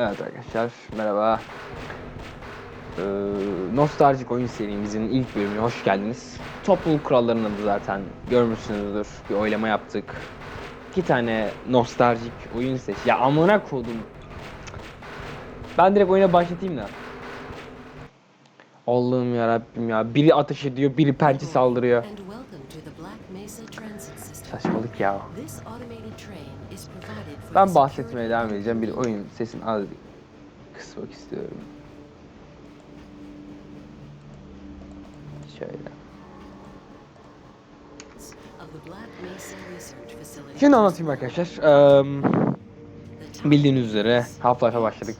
Evet arkadaşlar merhaba. Ee, nostaljik oyun serimizin ilk bölümüne hoş geldiniz. Topluluk kurallarını da zaten görmüşsünüzdür. Bir oylama yaptık. İki tane nostaljik oyun seç. Ya amına kodum. Ben direkt oyuna başlatayım da. Allah'ım ya Rabbim ya. Biri ateş ediyor, biri pençe saldırıyor. Saçmalık ya. Ben bahsetmeye devam edeceğim. Bir oyun sesini az kısmak istiyorum. Şöyle. Şimdi anlatayım arkadaşlar. Time bildiğiniz üzere Half-Life'a başladık.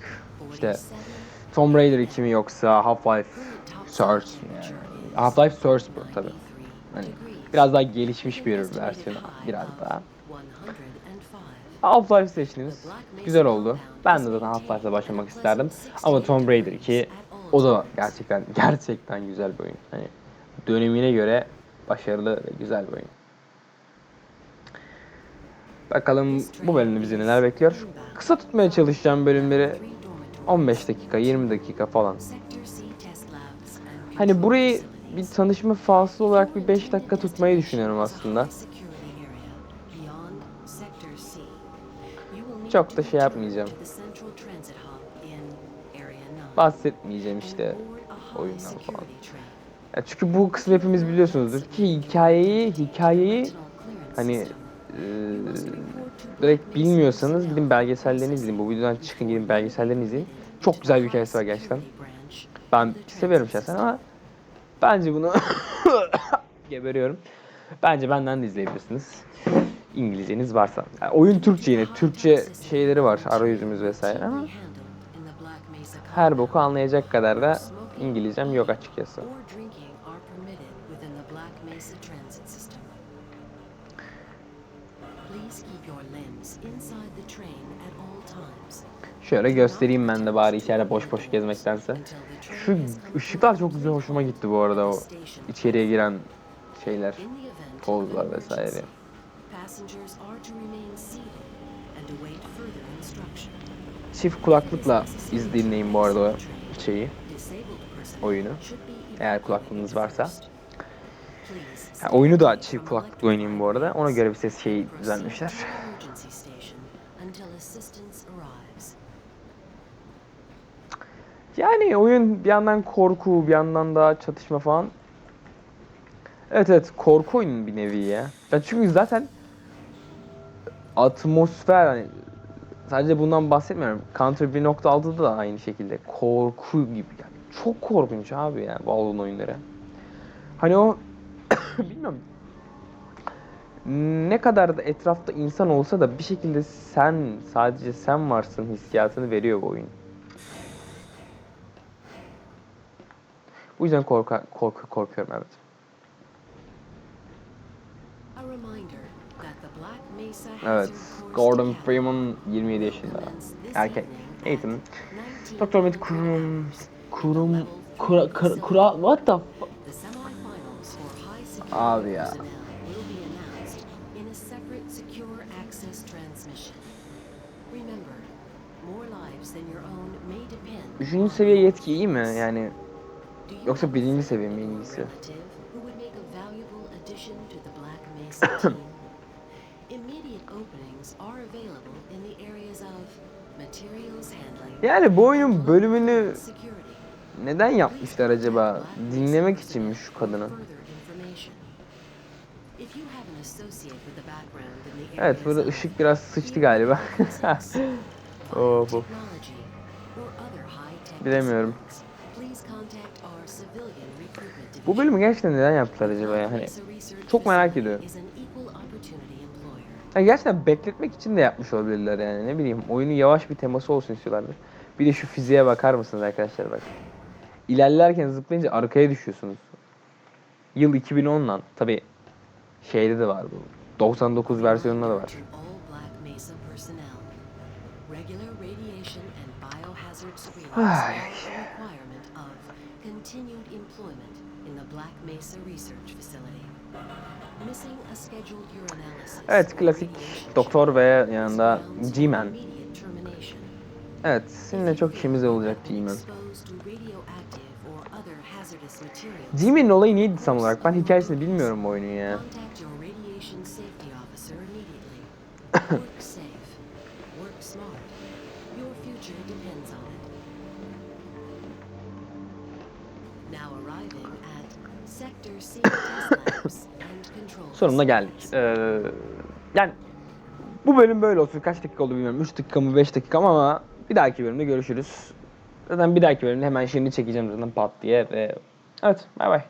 İşte 47 Tomb Raider 2 mi yoksa Half-Life Source yani. Half-Life Source bu tabi. 93 Hani biraz daha gelişmiş bir versiyonu. Biraz daha. 105. Half-Life seçtiniz. Güzel oldu. Ben de zaten Half-Life'la başlamak isterdim. Ama Tomb Raider 2 o da gerçekten gerçekten güzel bir oyun. Hani dönemine göre başarılı ve güzel bir oyun. Bakalım bu bölümde bizi neler bekliyor. Kısa tutmaya çalışacağım bölümleri. 15 dakika, 20 dakika falan. Hani burayı bir tanışma faslı olarak bir 5 dakika tutmayı düşünüyorum aslında. Çok da şey yapmayacağım. Bahsetmeyeceğim işte oyundan falan. Ya çünkü bu kısmı hepimiz biliyorsunuzdur ki hikayeyi hikayeyi hani e, direkt bilmiyorsanız gidin belgesellerini izleyin. Bu videodan çıkın gidin belgesellerini izleyin. Çok güzel bir hikayesi var gerçekten. Ben seviyorum şahsen ama bence bunu geberiyorum. Bence benden de izleyebilirsiniz. İngilizceniz varsa. Yani oyun Türkçe yine. Türkçe şeyleri var. Arayüzümüz vesaire ama her boku anlayacak kadar da İngilizcem yok açıkçası. Please keep your limbs inside the train at all times. Şöyle göstereyim ben de bari içeride boş boş gezmektense. Şu ışıklar çok güzel hoşuma gitti bu arada o içeriye giren şeyler, an vesaire. Çift kulaklıkla iz dinleyin bu arada şeyi, oyunu. Eğer kulaklığınız varsa. Ha, oyunu da çift kulaklıkla oynayayım bu arada. Ona göre bir ses şeyi düzenlemişler. Yani oyun bir yandan korku, bir yandan da çatışma falan. Evet evet korku oyunu bir nevi ya. Ben çünkü zaten atmosfer hani sadece bundan bahsetmiyorum. Counter 1.6'da da aynı şekilde korku gibi yani. Çok korkunç abi ya Valve'ın oyunları. Hani o bilmiyorum. Ne kadar da etrafta insan olsa da bir şekilde sen sadece sen varsın hissiyatını veriyor bu oyun. Bu yüzden korka, korku, korkuyorum evet. Evet. Gordon Freeman 27 yaşında. Erkek. Eğitim. Doktor Met Kurum. Kurum. Kura, kura, kura, what the Abi ya. Remember. Üçüncü seviye yetki iyi mi? Yani Yoksa birinci seviye mi handling, yani bu oyunun bölümünü neden yapmışlar acaba? Dinlemek için mi şu kadını? Evet burada ışık biraz sıçtı galiba. Oh, bu. Bilemiyorum. Bu bölümü gerçekten neden yaptılar acaba ya? Hani çok merak ediyorum. Yani gerçekten bekletmek için de yapmış olabilirler yani ne bileyim oyunun yavaş bir teması olsun istiyorlardır. Bir de şu fiziğe bakar mısınız arkadaşlar bak. İlerlerken zıplayınca arkaya düşüyorsunuz. Yıl 2010 lan. Tabi şeyde de var bu. 99 versiyonunda da var. Ay. A requirement of continued employment in the Black Mesa Research Facility. Missing a scheduled urinalysis Evet klasik doktor ve yanında G-Man. Evet, seninle çok işimiz olacak G-Man. G-Man'in olayı neydi tam olarak? Ben hikayesini bilmiyorum bu oyunun ya. Sonuna geldik. Ee, yani bu bölüm böyle olsun. Kaç dakika oldu bilmiyorum. 3 dakika mı 5 dakika mı ama bir dahaki bölümde görüşürüz. Zaten bir dahaki bölümde hemen şimdi çekeceğim zaten pat diye ve evet bay bay.